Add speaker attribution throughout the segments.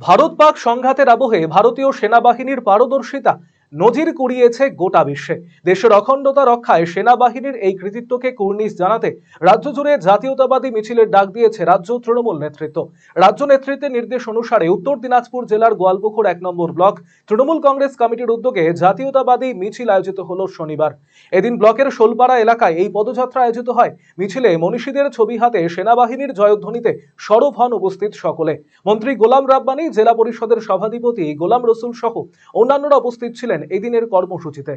Speaker 1: ভারত পাক সংঘাতের আবহে ভারতীয় সেনাবাহিনীর পারদর্শিতা নজির কুড়িয়েছে গোটা বিশ্বে। দেশের অখণ্ডতা রক্ষায় সেনাবাহিনীর এই কৃতিত্বকে কুর্নিশ জানাতে রাজ্য জুড়ে জাতীয়তাবাদী মিছিলের ডাক দিয়েছে রাজ্য তৃণমূল নেতৃত্ব। রাজ্য নেতৃত্বের নির্দেশ অনুসারে উত্তর দিনাজপুর জেলার গোয়ালপুকুর এক নম্বর ব্লক তৃণমূল কংগ্রেস কমিটির উদ্যোগে জাতীয়তাবাদী মিছিল আয়োজিত হল শনিবার। এদিন ব্লকের শোলপাড়া এলাকায় এই পদযাত্রা আয়োজিত হয়। মিছিলে মনীষীদের ছবি হাতে সেনাবাহিনীর জয়ধ্বনিতে সরব হন উপস্থিত সকলে। মন্ত্রী গোলাম রাব্বানি, জেলা পরিষদের সভাধিপতি গোলাম রসুল সহ অন্যান্যরা উপস্থিত ছিলেন। এই দিনের কর্মসূচিতে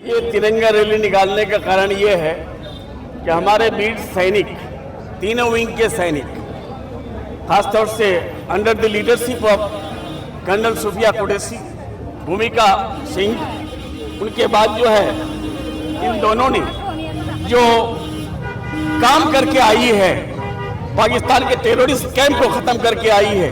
Speaker 2: ये तिरंगा रैली निकालने का कारण ये है कि हमारे वीर सैनिक तीनों विंग के सैनिक खासतौर से under the leadership of colonel Sofiya Qureshi Bhumika Singh उनके बाद जो है इन दोनों ने जो काम करके आई है। पाकिस्तान के टेररिस्ट कैंप को खत्म करके आई है।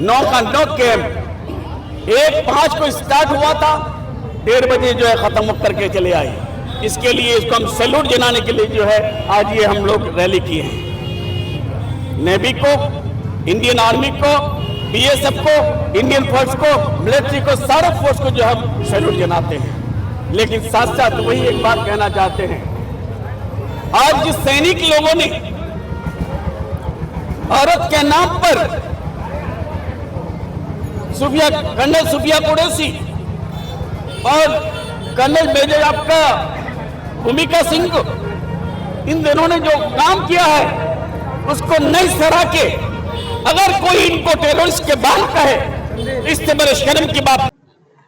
Speaker 2: नौ का नौ कैंप एक पाँच को स्टार्ट हुआ था। डेढ़ बजे जो है खत्म करके चले आए। इसके लिए इसको हम सैल्यूट जनाने के लिए जो है, आज ये हम लोग रैली किए हैं। नेवी को इंडियन आर्मी को बीएसएफ को इंडियन फोर्स को मिलिट्री को, सारे फोर्स को जो हम सैल्यूट जनाते हैं। लेकिन साथ साथ वही एक बात कहना चाहते हैं। आज सैनिक लोगों ने भारत के नाम पर सुफिया कर्नल सुफिया कुरैशी और कर्नल मेजर आपका भूमिका सिंह को इन दोनों ने जो काम किया है, उसको नहीं सराह के, अगर कोई इनको टेररिस्ट के बाहर कहे इससे बड़े शर्म की बात